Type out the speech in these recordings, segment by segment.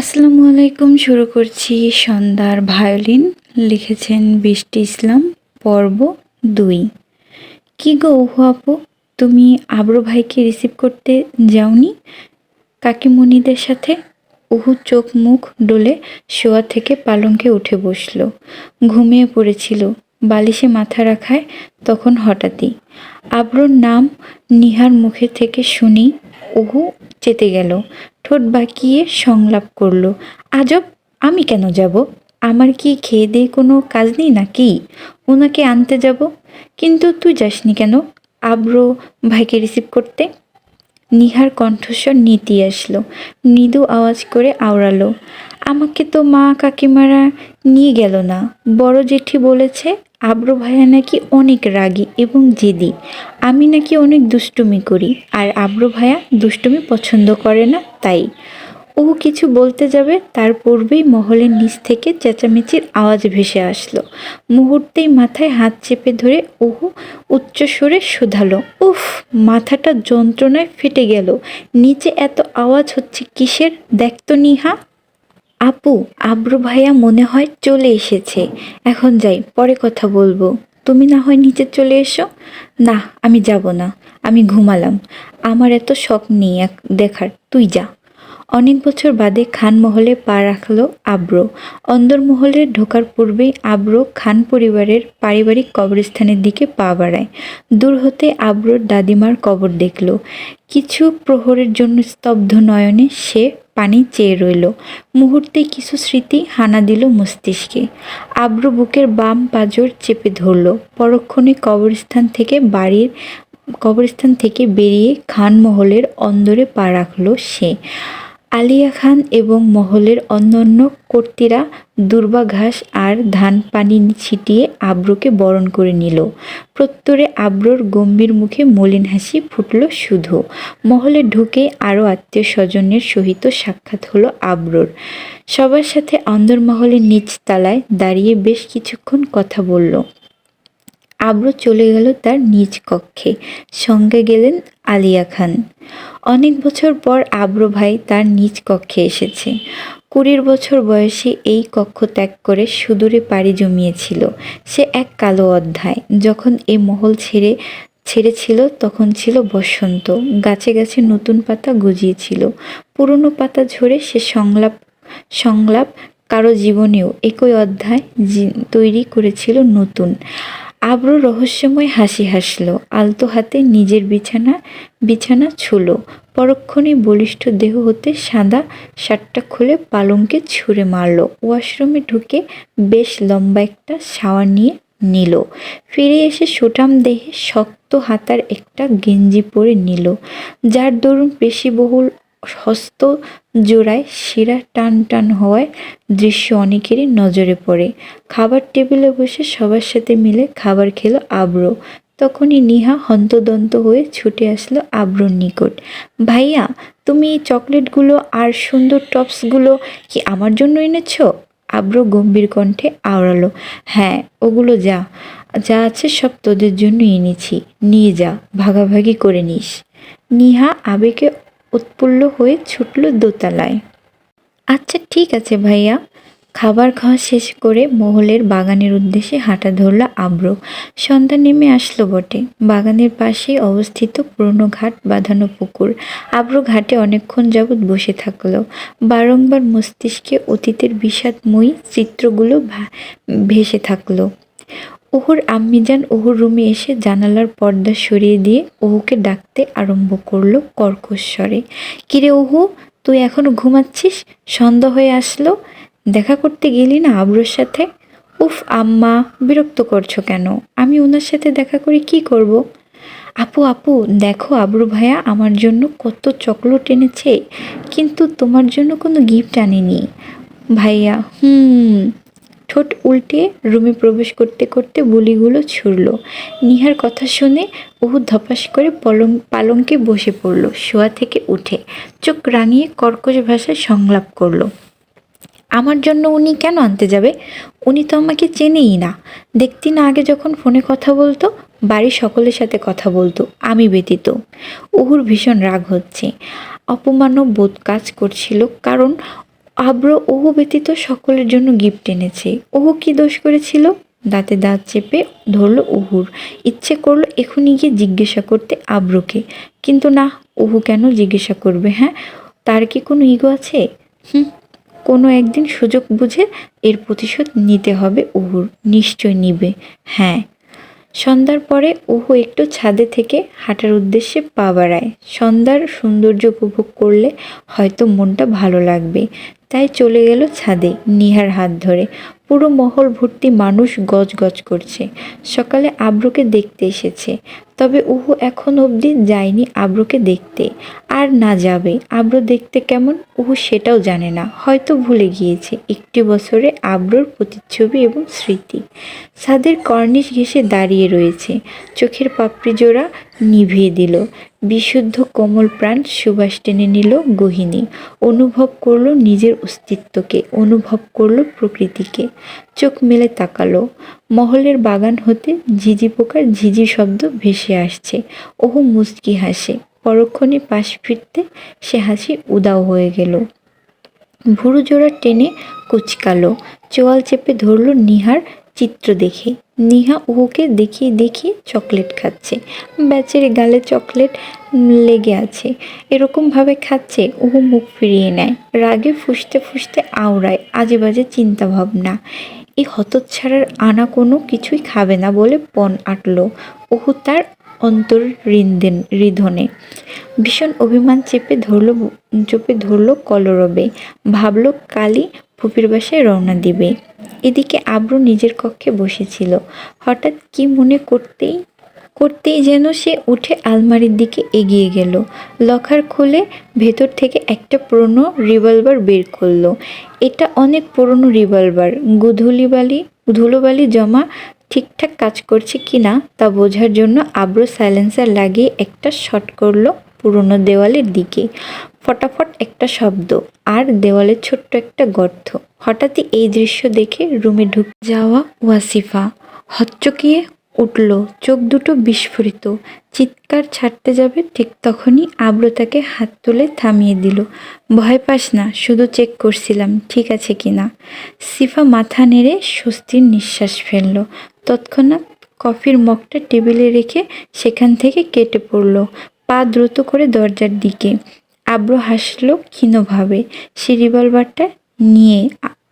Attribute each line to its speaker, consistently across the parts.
Speaker 1: আসসালামু আলাইকুম, শুরু করছি সন্ধ্যার ভায়োলিন। লিখেছেন বৃষ্টি ইসলাম, পর্ব দুই। কি গো আপু, তুমি আব্রু ভাইকে রিসিভ করতে যাওনি? কাকিমণিদের সাথে উহু চোখ মুখ ডলে শোয়া থেকে পালঙ্কে উঠে বসল। ঘুমিয়ে পড়েছিল, বালিশে মাথা রাখায় তখন হঠাৎই। আব্রুর নাম নিহার মুখে থেকে শুনি ওহু চেতে গেল। ঠোঁট বাঁকিয়ে সংলাপ করল, আজব, আমি কেন যাব? আমার কি খেয়ে দিয়ে কোনো কাজ নেই নাকি? ওনাকে আনতে যাব। কিন্তু তুই যাসনি কেন? আব্রো ভাইকে রিসিভ করতে? নিহার কণ্ঠস্বর নীতি আসলো, মৃদু আওয়াজ করে আওড়ালো, আমাকে তো মা কাকিমারা নিয়ে গেল না। বড় জেঠি বলেছে আব্র ভাইয়া নাকি অনেক রাগী এবং জেদি। আমি নাকি অনেক দুষ্টুমি করি, আর আব্র ভাইয়া দুষ্টুমি পছন্দ করে না তাই। ও কিছু বলতে যাবে, তার পূর্বেই মহলের নিচ থেকে চেঁচামেচির আওয়াজ ভেসে আসলো। মুহূর্তেই মাথায় হাত চেপে ধরে ওহু উচ্চস্বরে শুধালো, উফ, মাথাটা যন্ত্রণায় ফেটে গেল। নিচে এত আওয়াজ হচ্ছে কিসের? দেখতো নিহা। আপু, আব্রু ভাইয়া মনে হয় চলে এসেছে। এখন যাই, পরে কথা বলব। তুমি না হয় নিচে চলে এসো। না, আমি যাব না। আমি ঘুমালাম। আমার এত শখ নেই এক দেখার। তুই যা। অনেক বছর বাদে খান মহলে পা রাখল আব্র। অন্দরমহলে ঢোকার পূর্বেই আব্র খান পরিবারের পারিবারিক কবরস্থানের দিকে পা বাড়ায়। দূর হতে আব্রর দাদিমার কবর দেখল। কিছু প্রহরের জন্য স্তব্ধ নয়নে সে পানি চেয়ে রইল। মুহূর্তে কিছু স্মৃতি হানা দিল মস্তিষ্কে। আব্র বুকের বাম পাজর চেপে ধরল। পরক্ষণে কবরস্থান থেকে বাড়ির, কবরস্থান থেকে বেরিয়ে খানমহলের অন্দরে পা রাখল সে। আলিয়া খান এবং মহলের অন্যান্য কর্তীরা দুর্বাঘাস আর ধান পানি ছিটিয়ে আব্রকে বরণ করে নিল। প্রত্যরে আব্রর গম্ভীর মুখে মলিন হাসি ফুটল শুধু। মহলে ঢুকে আরও আত্মীয় স্বজনের সহিত সাক্ষাৎ হলো আব্রর। সবার সাথে অন্দরমহলের নিচ তালায় দাঁড়িয়ে বেশ কিছুক্ষণ কথা বলল। আব্র চলে গেল তার নিজ কক্ষে। সঙ্গে গেলেন আলিয়া খান। অনেক বছর পর আব্র ভাই তার নিজ কক্ষে এসেছে। কুড়ির বছর বয়সে এই কক্ষ ত্যাগ করে সুদূরে পাড়ি জমিয়েছিল। সে এক কালো অধ্যায়। যখন এ মহল ছেড়ে, ছেড়েছিল তখন ছিল বসন্ত। গাছে গাছে নতুন পাতা গজিয়েছিল। পুরনো পাতা ঝরে সে সংলাপ সংলাপ কারও জীবনেও একই অধ্যায় তৈরি করেছিল নতুন। আব্র রহস্যময় হাসি হাসল, আলতো হাতে নিজের বিছানা বিছানা ছুলো, পরক্ষণে বলিষ্ঠ দেহ হতে সাদা শার্টটা খুলে পালংকে ছুঁড়ে মারল, ওয়াশরুমে ঢুকে বেশ লম্বা একটা শাওয়ার নিয়ে নিল, ফিরে এসে সুটাম দেহে শক্ত হাতার একটা গেঞ্জি পরে নিল, যার দরুন পেশিবহুল হস্ত জোড়ায় শিরা টান টান হওয়ায় দৃশ্য অনেকেরই নজরে পড়ে। খাবার টেবিলে বসে সবার সাথে মিলে খাবার খেলো আব্র। তখনই নিহা হন্তদন্ত হয়ে ছুটে আসলো আব্রর নিকট। ভাইয়া, তুমি এই চকলেটগুলো আর সুন্দর টপসগুলো কি আমার জন্য এনেছ? আব্র গম্ভীর কণ্ঠে আওড়ালো। হ্যাঁ ওগুলো যা। যা আছে সব তোদের জন্য এনেছি। নিয়ে যা, ভাগাভাগি করে নিস। নিহা আবেগে উৎফুল্ল হয়ে ছুটল দোতলায়। আচ্ছা ঠিক আছে ভাইয়া। খাবার খাওয়া শেষ করে মহলের বাগানের উদ্দেশ্যে হাঁটা ধরল আব্র। সন্ধ্যা নেমে আসলো বটে। বাগানের পাশেই অবস্থিত পুরনো ঘাট বাঁধানো পুকুর। আব্র ঘাটে অনেকক্ষণ যাবৎ বসে থাকল। বারংবার মস্তিষ্কে অতীতের বিষাদময়ী চিত্রগুলো ভেসে থাকল। ওহুর আম্মিজান ওহুর রুমে এসে জানালার পর্দা সরিয়ে দিয়ে ওহুকে ডাকতে আরম্ভ করল কর্কশ্বরে কিরে ওহু, তুই এখনও ঘুমাচ্ছিস? সন্ধ্যা হয়ে আসলো। দেখা করতে গেলি না আব্রুর সাথে? উফ আম্মা, বিরক্ত করছ কেন? আমি ওনার সাথে দেখা করে কি করব। আপু আপু, দেখো আব্রু ভাইয়া আমার জন্য কত চকলেট এনেছে, কিন্তু তোমার জন্য কোনো গিফট আনেনি। ভাইয়া, হুম। ঠোঁট উল্টে রুমে প্রবেশ করতে করতে বুলিগুলো ছুড়ল। নিহার কথা শুনে বহু ধপাস করে পলং পালঙ্কে বসে পড়ল, শোয়া থেকে উঠে। চোখ রাঙিয়ে কর্কশ ভাষায় সংলাপ করল, আমার জন্য উনি কেন আনতে যাবে? উনি তো আমাকে চেনেই না। দেখতি না আগে যখন ফোনে কথা বলতো, বাড়ির সকলের সাথে কথা বলতো, আমি ব্যতীত। উহুর ভীষণ রাগ হচ্ছে। অপমানও বোধ কাজ করছিল, কারণ আব্র ওহু ব্যতীত সকলের জন্য গিফট এনেছে। ওহু কি দোষ করেছিল? দাঁতে দাঁত চেপে ধরলো উহুর ইচ্ছে করল এখনই গিয়ে জিজ্ঞাসা করতে আব্রকে। কিন্তু না, ওহু কেন জিজ্ঞাসা করবে হ্যাঁ? তার কি কোনো ইগো আছে? হুম, কোনো একদিন সুযোগ বুঝে এর প্রতিশোধ নিতে হবে উহুর নিশ্চয় নিবে। হ্যাঁ। সন্ধ্যার পরে ওহু একটু ছাদে থেকে হাঁটার উদ্দেশ্যে পা বাড়ায়। সন্ধ্যার সৌন্দর্য উপভোগ করলে হয়তো মনটা ভালো লাগবে। তাই চলে গেল ছাদে, নিহার হাত ধরে। পুরো মহল ভর্তি মানুষ গজগজ করছে। সকালে আব্রুকে দেখতে এসেছে। তবে উহু এখন অবধি যায়নি আব্রুকে দেখতে। আর না যাবে। আব্রু দেখতে কেমন? উহু সেটাও জানে না। হয়তো ভুলে গিয়েছে। একটি বছরে আব্রুর প্রতিচ্ছবি এবং স্মৃতি। সাদের কর্নিশ ঘেঁষে দাঁড়িয়ে রয়েছে। চোখের পাপড়ি জোড়া নিভিয়ে দিল। বিশুদ্ধ কোমল প্রাণ সুবাস টেনে নিল গহিনী অনুভব করল নিজের অস্তিত্বকে, অনুভব করল প্রকৃতিকে। চোখ মেলে তাকালো। মহলের বাগান হতে ঝিঝি পোকার ঝিঝি শব্দ ভেসে আসছে। ওহু, মুচকি হাসে। পরক্ষণে পাশ ফিরতে সে হাসি উদাও হয়ে গেল। ভুরু জোড়া টেনে কুচকালো। চোয়াল চেপে ধরল নিহার চিত্র দেখে। নিহা ওকে দেখিয়ে দেখিয়ে চকলেট খাচ্ছে। ব্যাচের গালে চকলেট লেগে আছে। এরকমভাবে খাচ্ছে ওহু মুখ ফিরিয়ে নেয়। রাগে ফুসতে ফুসতে আওড়ায় আজে বাজে চিন্তা ভাবনা এই হতচ্ছাড়ার আনা কোনো কিছুই খাবে না বলে পণ আটলো ওহু তার অন্তর রিন্দেন রিধনে। ভীষণ অভিমান চেপে ধরলো চেপে ধরলো কলরবে। ভাবল কালি ফুপির বাসায় রওনা দিবে। এদিকে আব্রু নিজের কক্ষে বসেছিল। হঠাৎ কি মনে করতেই করতেই যেন সে উঠে আলমারির দিকে এগিয়ে গেল। লকার খুলে ভেতর থেকে একটা পুরনো রিভলভার বের করল। এটা অনেক পুরনো রিভলভার। গুধুলিবালি ধুলোবালি জমা ঠিকঠাক কাজ করছে কি না তা বোঝার জন্য আব্রু সাইলেন্সার লাগিয়ে একটা শট করল পুরনো দেওয়ালের দিকে। ফটাফট একটা শব্দ আর দেওয়ালের ছোট্ট একটা গর্ত। হঠাৎই এই দৃশ্য দেখে রুমে ঢুক যাওয়া ওয়াসিফা। হচ্চকিয়ে উঠল, চোখ দুটো বিস্ফোরিত। চিৎকার ছাড়তে যাবে ঠিক তখনই আব্র তাকে হাত তুলে থামিয়ে দিল। ভয় পাস না, শুধু চেক করছিলাম, ঠিক আছে কি না? সিফা মাথা নেড়ে স্বস্তির নিঃশ্বাস ফেলল। তৎক্ষণাৎ কফির মগটা টেবিলে রেখে সেখান থেকে কেটে পড়ল, পা দ্রুত করে দরজার দিকে। আব্র হাসলো ক্ষীণভাবে। সে রিভলভারটা নিয়ে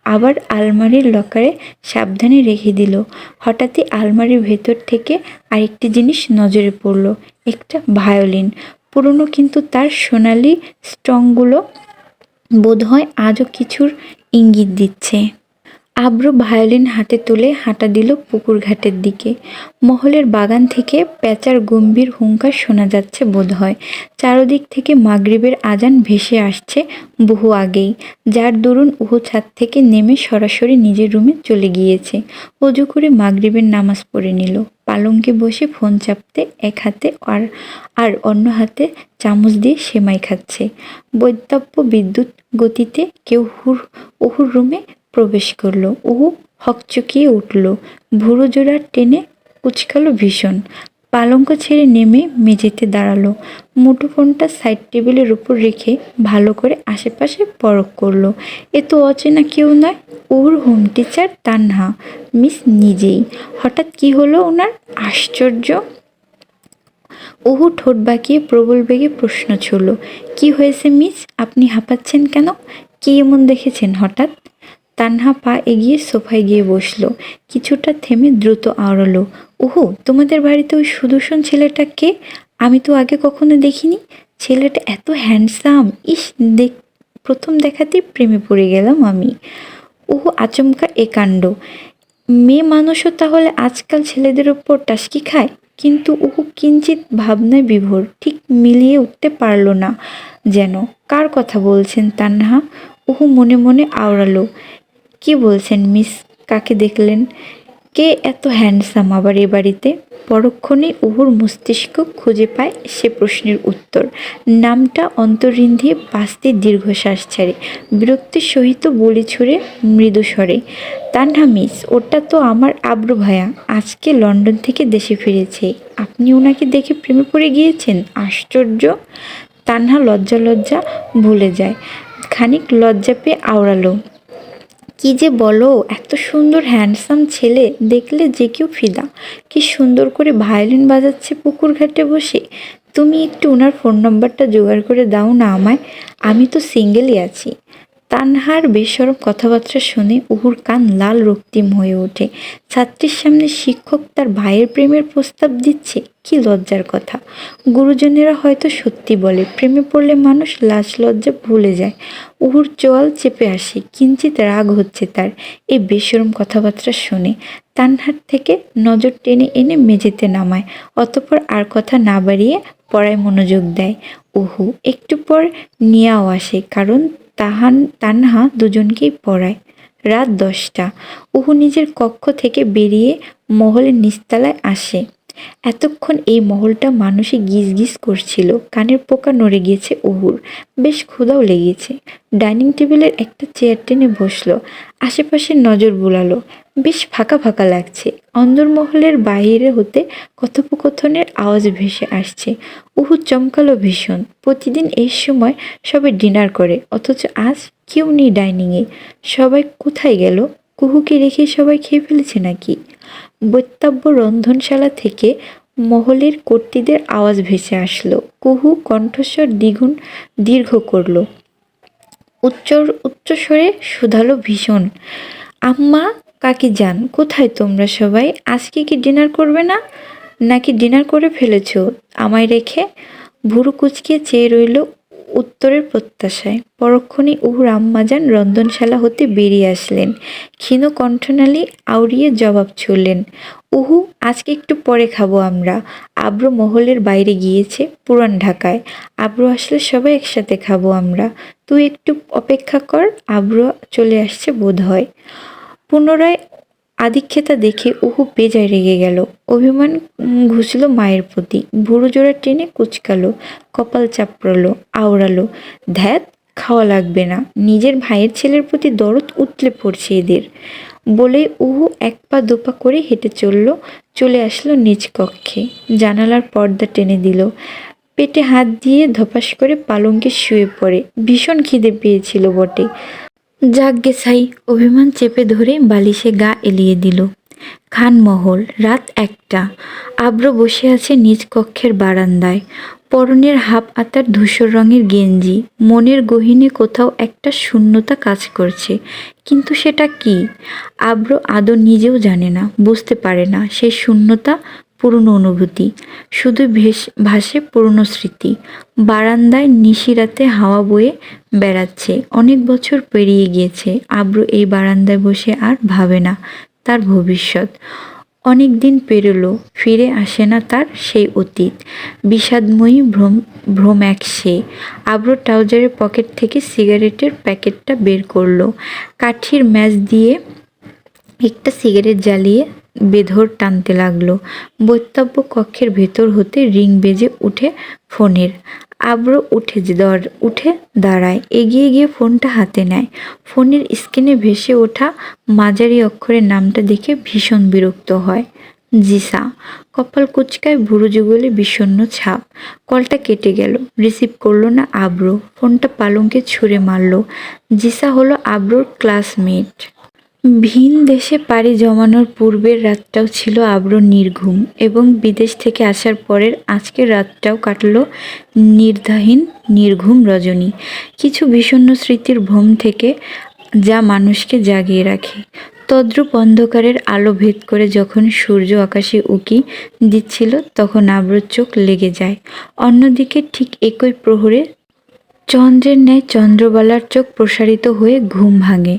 Speaker 1: আবার আলমারির লকারে সাবধানে রেখে দিল। হঠাৎই আলমারির ভেতর থেকে আরেকটি জিনিস নজরে পড়ল, একটা ভায়োলিন। পুরনো কিন্তু তার সোনালি স্ট্রংগুলো বোধহয় আজও কিছুর ইঙ্গিত দিচ্ছে। আব্র ভায়োলিন হাতে তুলে হাঁটা দিল পুকুর ঘাটের দিকে। মহলের বাগান থেকে প্যাঁচার গম্ভীর হুঙ্কার শোনা যাচ্ছে বোধহয়। চারদিক থেকে মাগরিবের আজান ভেসে আসছে বহু আগেই। যার দরুন উহু ছাদ থেকে নেমে সরাসরি নিজের রুমে চলে গিয়েছে। অজু করে মাগরিবের নামাজ পড়ে নিল। পালঙ্কে বসে ফোন চাপতে এক হাতে আর আর অন্য হাতে চামচ দিয়ে সেমাই খাচ্ছে। বৈদ্যাপ্য বিদ্যুৎ গতিতে কেউ হুর উহুর রুমে প্রবেশ করল। উহু হকচকিয়ে উঠল। ভুরু জোড়া টেনে কুচকালো ভীষণ। পালঙ্ক ছেড়ে নেমে মেঝেতে দাঁড়াল। মুঠোফোনটা সাইড টেবিলের উপর রেখে ভালো করে আশেপাশে পরখ করল। এ তো অচেনা কেউ নয় ওর হোম টিচার তানহা, মিস নিজেই। হঠাৎ কি হলো ওনার? আশ্চর্য। ওহু ঠোঁট বাঁকিয়ে প্রবল বেগে প্রশ্ন ছুড়ল, কি হয়েছে মিস? আপনি হাঁপাচ্ছেন কেন? কি এমন দেখেছেন হঠাৎ? তানহা পা এগিয়ে সোফায় গিয়ে বসল। কিছুটা থেমে দ্রুত আওড়ালো। ওহো, তোমাদের বাড়িতে ওই সুদর্শন ছেলেটা কে? আমি তো আগে কখনো দেখিনি। ছেলেটা এত হ্যান্ডসাম। ইস, দেখ, প্রথম দেখাতেই প্রেমে পড়ে গেলাম আমি। ওহো, আচমকা এ কাণ্ড। মেয়ে মানুষও তাহলে আজকাল ছেলেদের ওপর টাসকি খায়? কিন্তু ওহু কিঞ্চিত ভাবনায় বিভোর। ঠিক মিলিয়ে উঠতে পারল না যেন। কার কথা বলছেন তান্হা? ওহু, মনে মনে আওড়ালো। কি বলছেন মিস? কাকে দেখলেন? কে এত হ্যান্ডসাম আবার এ বাড়িতে? পরক্ষণে উহুর মস্তিষ্ক খুঁজে পায় সে প্রশ্নের উত্তর। নামটা অন্তরিন দিয়ে বাঁচতে দীর্ঘশ্বাস ছাড়ে। বিরক্তির সহিত বলি ছুড়ে মৃদু স্বরে, তান্হা মিস ওটা তো আমার আব্রু ভায়া। আজকে লন্ডন থেকে দেশে ফিরেছে। আপনি ওনাকে দেখে প্রেমে পড়ে গিয়েছেন? আশ্চর্য। তানহা লজ্জা লজ্জা ভুলে যায়। খানিক লজ্জা পেয়ে আওড়ালো। কি যে বলো, এত সুন্দর হ্যান্ডসাম ছেলে, দেখলে যে কেউ ফিদা। কি সুন্দর করে ভায়োলিন বাজাচ্ছে পুকুর ঘাটে বসে। তুমি একটু ওনার ফোন নম্বরটা জোগাড় করে দাও না আমায়। আমি তো সিঙ্গেলই আছি। তানহার বেসরম কথাবার্তা শুনে উহুর কান লাল রক্তিম হয়ে ওঠে। ছাত্রীর সামনে শিক্ষক তার ভাইয়ের প্রেমের প্রস্তাব দিচ্ছে, কি লজ্জার কথা। গুরুজনেরা হয়তো সত্যি বলে, প্রেমে পড়লে মানুষ লাজ লজ্জা ভুলে যায়। উহুর চোয়াল চেপে আসে কিঞ্চিত রাগ হচ্ছে তার এই বেসরম কথাবার্তা শুনে। তানহার থেকে নজর টেনে এনে মেঝেতে নামায়, অতপর আর কথা না বাড়িয়ে পড়ায় মনোযোগ দেয়। উহু, একটু পর নিয়াও আসে, কারণ তাহান তানহা দুজনকেই পড়ায়। রাত দশটা। উহু নিজের কক্ষ থেকে বেরিয়ে মহলের নিচতলায় আসে। এতক্ষণ এই মহলটা মানুষে গিজ গিজ করছিল। কানের পোকা নড়ে গিয়েছে উহুর। বেশ ক্ষুধাও লেগেছে। ডাইনিং টেবিলের একটা চেয়ার টেনে বসল। আশেপাশে নজর বুলালো। বেশ ফাঁকা ফাঁকা লাগছে। অন্দরমহলের বাইরে হতে কথোপকথনের আওয়াজ ভেসে আসছে। উহু চমকালো ভীষণ। প্রতিদিন এই সময় সবাই ডিনার করে। অথচ আজ কেউ নেই ডাইনিংয়ে। সবাই কোথায় গেল? কুহুকে রেখে সবাই খেয়ে ফেলেছে নাকি? বৈতব্য রন্ধনশালা থেকে মহলের কর্তীদের আওয়াজ ভেসে আসলো। কুহু কণ্ঠস্বর দ্বিগুণ দীর্ঘ করল। উচ্চ উচ্চস্বরে শুধালো ভীষণ। আম্মা, কাকি যান, কোথায় তোমরা সবাই? আজকে কি ডিনার করবে না? নাকি ডিনার করে ফেলেছ? আমায় রেখে ভুরু কুচকে চেয়ে রইল উত্তরের প্রত্যাশায় পরক্ষণে উহুর আম্মাজান রন্ধনশালা হতে বেরিয়ে আসলেন। ক্ষীণ কণ্ঠনালী আউড়িয়ে জবাব ছুড়লেন, উহু, আজকে একটু পরে খাব আমরা। আব্র মহলের বাইরে গিয়েছে পুরান ঢাকায়। আব্র আসলে সবাই একসাথে খাব আমরা। তুই একটু অপেক্ষা কর, আব্র চলে আসছে বোধ হয় পুনরায় আদিক্ষেতা দেখে উহু বেজায় রেগে গেল। অভিমান ঘুষল মায়ের প্রতি। ভুরু জোড়া টেনে কুচকালো, কপাল চাপড়ালো, আওড়ালো ধ্যাত খাওয়া লাগবে না। নিজের ভাইয়ের ছেলের প্রতি দরদ উতলে পড়ছে এদের। বলে উহু এক পা দুপা করে হেঁটে চলল, চলে আসলো নিজ কক্ষে। জানালার পর্দা টেনে দিল। পেটে হাত দিয়ে ধপাস করে পালঙ্কে শুয়ে পড়ে। ভীষণ খিদে পেয়েছিল বটে। যাগ্গে সাই অভিমান চেপে ধরে বালিশে গা এলিয়ে দিল। খানমহল, রাত একটা। আব্র বসে আছে নিজ কক্ষের বারান্দায়। পরনের হাফ আতার ধূসর রঙের গেঞ্জি। মনের গহীনে কোথাও একটা শূন্যতা কাজ করছে। কিন্তু সেটা কি? আব্র আদৌ নিজেও জানে না, বুঝতে পারে না। সেই শূন্যতা পুরনো অনুভূতি। শুধু ভেস ভাসে পুরনো স্মৃতি। বারান্দায় নিশিরাতে হাওয়া বয়ে বেড়াচ্ছে। অনেক বছর পেরিয়ে গিয়েছে। আব্রু এই বারান্দায় বসে আর ভাবে না তার ভবিষ্যৎ। অনেক দিন পেরোলো, ফিরে আসে না তার সেই অতীত। বিষাদময়ী ভ্রম ভ্রম এক সে। আব্রো ট্রাউজারের পকেট থেকে সিগারেটের প্যাকেটটা বের করল। কাঠির ম্যাচ দিয়ে একটা সিগারেট জ্বালিয়ে বেধর টানতে লাগল। বৈতব্য কক্ষের ভেতর হতে রিং বেজে উঠে ফোনের। আব্র উঠে দর উঠে দাঁড়ায়, এগিয়ে গিয়ে ফোনটা হাতে নেয়। ফোনের স্ক্রিনে ভেসে ওঠা মাঝারি অক্ষরের নামটা দেখে ভীষণ বিরক্ত হয়। জিসা, কপাল কুচকায় ভুরু যুগলে বিষণ্ণ ছাপ। কলটা কেটে গেল, রিসিভ করল না আব্রো। ফোনটা পালঙ্কে ছুঁড়ে মারলো। জিসা হলো আব্রোর ক্লাসমেট। ভিন দেশে পাড়ি জমানোর পূর্বের রাতটাও ছিল আব্র নির্ঘুম এবং বিদেশ থেকে আসার পরের আজকের রাতটাও কাটল নির্ধাহীন নির্ঘুম রজনী। কিছু বিষণ্ণ স্মৃতির ভ্রম থেকে যা মানুষকে জাগিয়ে রাখে। তদ্রূপ অন্ধকারের আলো ভেদ করে যখন সূর্য আকাশে উকি দিচ্ছিল, তখন আব্রর চোখ লেগে যায়। অন্যদিকে ঠিক একই প্রহরে চন্দ্রের ন্যায় চন্দ্রবালার চোখ প্রসারিত হয়ে ঘুম ভাঙে।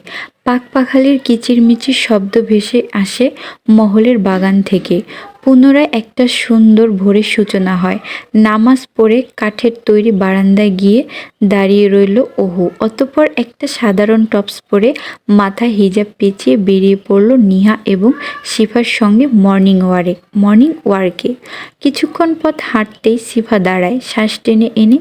Speaker 1: পাকপাখালির কিচিরমিচির শব্দ ভেসে আসে মহলের বাগান থেকে। পুনরায় একটা সুন্দর ভোরের সূচনা হয়। নামাজ পড়ে কাঠের তৈরি বারান্দায় গিয়ে দাঁড়িয়ে রইল ওহু। অতপর একটা সাধারণ টপস পরে মাথায় হিজাব পেঁচিয়ে বেরিয়ে পড়ল নিহা এবং শিফার সঙ্গে মর্নিং ওয়ারে, মর্নিং ওয়ার্কে। কিছুক্ষণ পথ হাঁটতেই শিফা দাঁড়ায়, শ্বাস টেনে এনে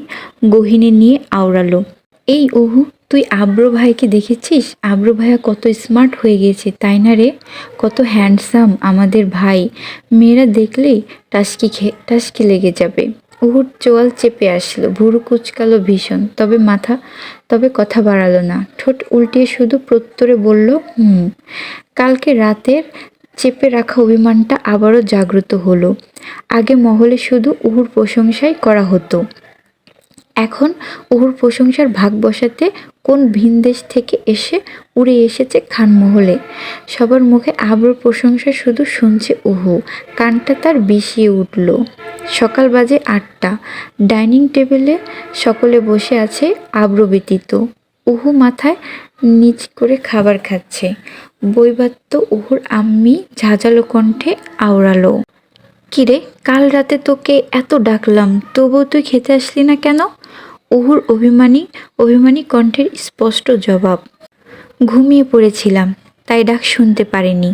Speaker 1: গহিনে নিয়ে আওড়ালো। এই ওহু তুই আব্র ভাইকে দেখেছিস? আব্র ভাইয়া কত স্মার্ট হয়ে গেছে তাই না রে? কত হ্যান্ডসাম আমাদের ভাই। মেয়েরা দেখলেই টাসকি খে, টাসকি লেগে যাবে। উহুর চোয়াল চেপে আসলো, ভুরু কুচকালো ভীষণ। তবে মাথা, তবে কথা বাড়ালো না। ঠোঁট উল্টিয়ে শুধু প্রত্যরে বলল, হুম। কালকে রাতের চেপে রাখা অভিমানটা আবারও জাগ্রত হলো। আগে মহলে শুধু উহুর প্রশংসাই করা হতো। এখন উহুর প্রশংসার ভাগ বসাতে কোন ভিনদেশ থেকে এসে উড়ে এসেছে খানমহলে? সবার মুখে আবর প্রশংসা শুধু শুনছে উহু, কানটা তার বিষিয়ে উঠল। সকাল বাজে আটটা, ডাইনিং টেবিলে সকলে বসে আছে আব্র ব্যতীত। উহু মাথায় নিচ করে খাবার খাচ্ছে। বৈবাত্য উহুর আম্মি ঝাঁঝালো কণ্ঠে আওড়ালো। কিরে, কাল রাতে তোকে এত ডাকলাম, তবুও তুই খেতে আসলি না কেন? উহুর অভিমানী অভিমানী কণ্ঠের স্পষ্ট জবাব। ঘুমিয়ে পড়েছিলাম, তাই ডাক শুনতে পারিনি।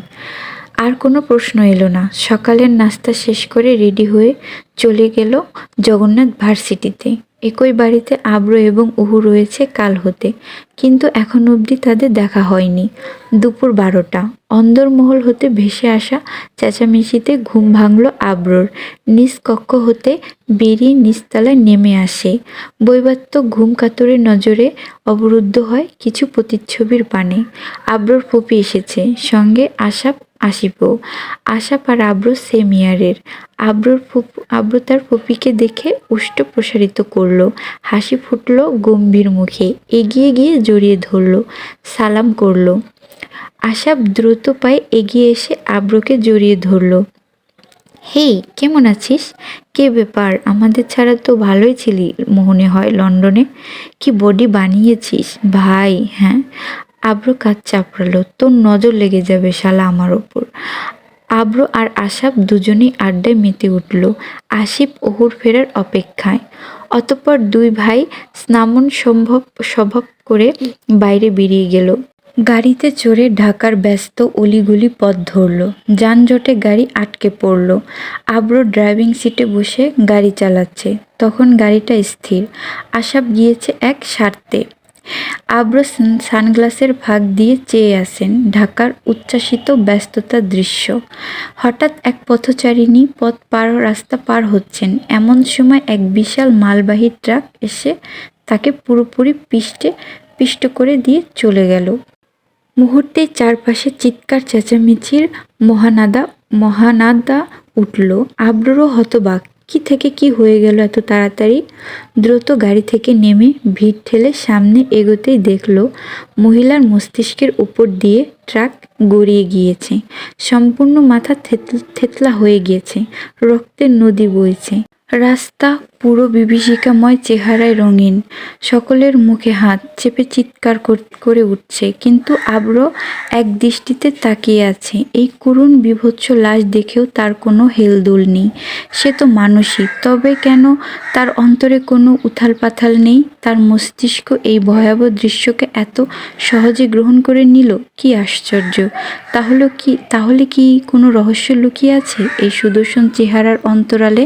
Speaker 1: আর কোনো প্রশ্ন এলো না। সকালের নাস্তা শেষ করে রেডি হয়ে চলে গেল জগন্নাথ ভার্সিটিতে। একই বাড়িতে আব্র এবং উহু রয়েছে কাল হতে, কিন্তু এখন অবধি তাদের দেখা হয়নি। দুপুর বারোটা। অন্দরমহল হতে ভেসে আসা চেঁচামেচিতে ঘুম ভাঙল আব্রর। নিজ কক্ষ হতে বেরিয়ে নিচতলায় নেমে আসে। বৈবাত্য ঘুম কাতরের নজরে অবরুদ্ধ হয় কিছু প্রতিচ্ছবির পানে। আব্রর ফুপি এসেছে। সঙ্গে আশাপ আসিব আশাপ আর আব্র সেম ইয়ারের আব্রর ফুপু, আব্র তার ফুপিকে দেখে উষ্ট প্রসারিত করল। হাসি ফুটল গম্ভীর মুখে। এগিয়ে গিয়ে জড়িয়ে ধরলো। সালাম করল। আশাপ দ্রুত পায়ে এগিয়ে এসে আব্রকে জড়িয়ে ধরলো। হেই কেমন আছিস? কে ব্যাপার? আমাদের ছাড়া তো ভালোই ছিলি মনে হয় লন্ডনে। কি বডি বানিয়েছিস? ভাই হ্যাঁ? আব্র কাজ চাপড়ালো। তোর নজর লেগে যাবে শালা আমার ওপর। আব্র আর আশাপ দুজনেই আড্ডায় মেতে উঠল আসিফ ওহুর ফেরার অপেক্ষায়। অতঃপর দুই ভাই স্নামন সম্ভব, স্বভাব করে বাইরে বেরিয়ে গেল। গাড়িতে চড়ে ঢাকার ব্যস্ত অলিগুলি পথ ধরল। যানজটে গাড়ি আটকে পড়ল। আব্রো ড্রাইভিং সিটে বসে গাড়ি চালাচ্ছে। তখন গাড়িটা স্থির। আশাপ গিয়েছে এক স্বার্থে। আব্রো সান- সানগ্লাসের ফাঁক দিয়ে চেয়ে আসেন ঢাকার উচ্ছ্বাসিত ব্যস্ততার দৃশ্য। হঠাৎ এক পথচারিণী পথ পার রাস্তা পার হচ্ছেন। এমন সময় এক বিশাল মালবাহী ট্রাক এসে তাকে পুরোপুরি পিষ্টে পিষ্ট করে দিয়ে চলে গেল। মুহূর্তে চারপাশে চিৎকার, চেঁচামেচির মহানাদা মহানাদা উঠল। আব্ররও হতবাক কি থেকে কি হয়ে গেল এত তাড়াতাড়ি? দ্রুত গাড়ি থেকে নেমে ভিড় ঠেলে সামনে এগোতেই দেখল, মহিলার মস্তিষ্কের উপর দিয়ে ট্রাক গড়িয়ে গিয়েছে। সম্পূর্ণ মাথা থেতল- থেতলা হয়ে গিয়েছে। রক্তের নদী বইছে। রাস্তা পুরো বিভীষিকাময় চেহারায় রঙিন। সকলের মুখে হাত চেপে চিৎকার করে উঠছে, কিন্তু আব্র এক দৃষ্টিতে তাকিয়ে আছে। এই করুণ বিভৎস লাশ দেখেও তার কোনো হেলদোল নেই। সে তো মানুষই, তবে কেন তার অন্তরে কোনো উথাল পাথাল নেই? তার মস্তিষ্ক এই ভয়াবহ দৃশ্যকে এত সহজে গ্রহণ করে নিল? কি আশ্চর্য! তাহলে কি তাহলে কি কোনো রহস্য লুকিয়ে আছে এই সুদর্শন চেহারার অন্তরালে?